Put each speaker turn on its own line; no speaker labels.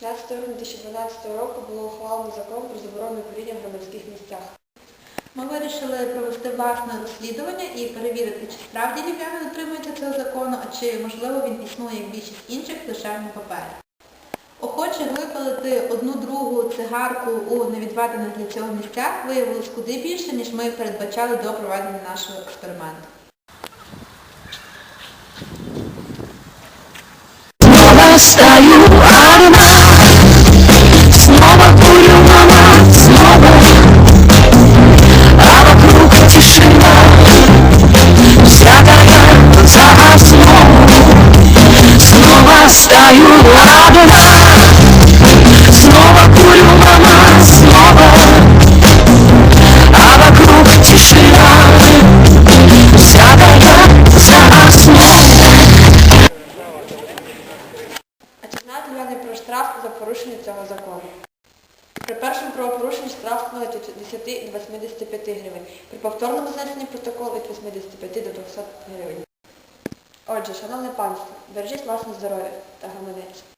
16 грудня 2012 року було ухвалено закон про заборону куріння в громадських місцях.
Ми вирішили провести власне розслідування і перевірити, чи справді львів'яни дотримуються цього закону, а чи, можливо, він існує як більшість інших лише на папері. Охоче випалити одну другу цигарку у невідведених для цього місцях виявилось куди більше, ніж ми передбачали до проведення нашого експерименту.
Снова стою Стою одна, снова курю мама, снова, а вокруг тишина, всякая за основу.
А чи знаєте львів'яни про штраф за порушення цього закону? При першому правопорушенні штраф становить від 10 до 85 гривень. При повторному знесенні протоколу від 85 до 200 гривень. Отже, шановне панство, бережіть власне здоров'я та гаманець.